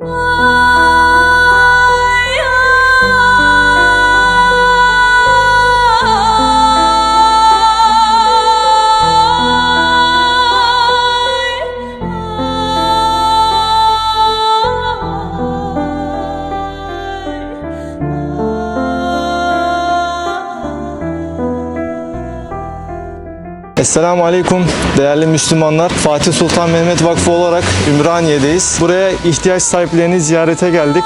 啊。Esselamu Aleyküm değerli Müslümanlar. Fatih Sultan Mehmet Vakfı olarak Ümraniye'deyiz. Buraya ihtiyaç sahiplerini ziyarete geldik.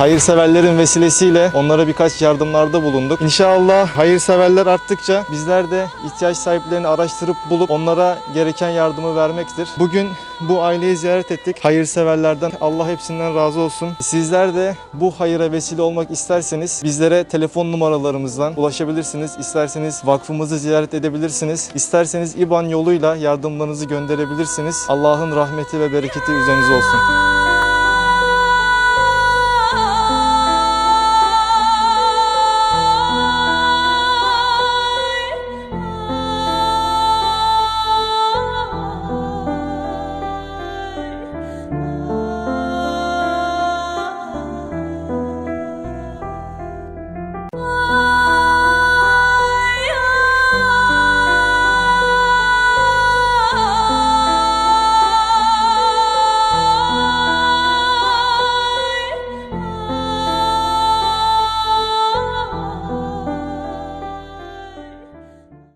Hayırseverlerin vesilesiyle onlara birkaç yardımlarda bulunduk. İnşallah hayırseverler arttıkça bizler de ihtiyaç sahiplerini araştırıp bulup onlara gereken yardımı vermektir. Bugün bu aileyi ziyaret ettik. Hayırseverlerden Allah hepsinden razı olsun. Sizler de bu hayıra vesile olmak isterseniz bizlere telefon numaralarımızdan ulaşabilirsiniz. İsterseniz vakfımızı ziyaret edebilirsiniz. İsterseniz IBAN yoluyla yardımlarınızı gönderebilirsiniz. Allah'ın rahmeti ve bereketi üzerinize olsun.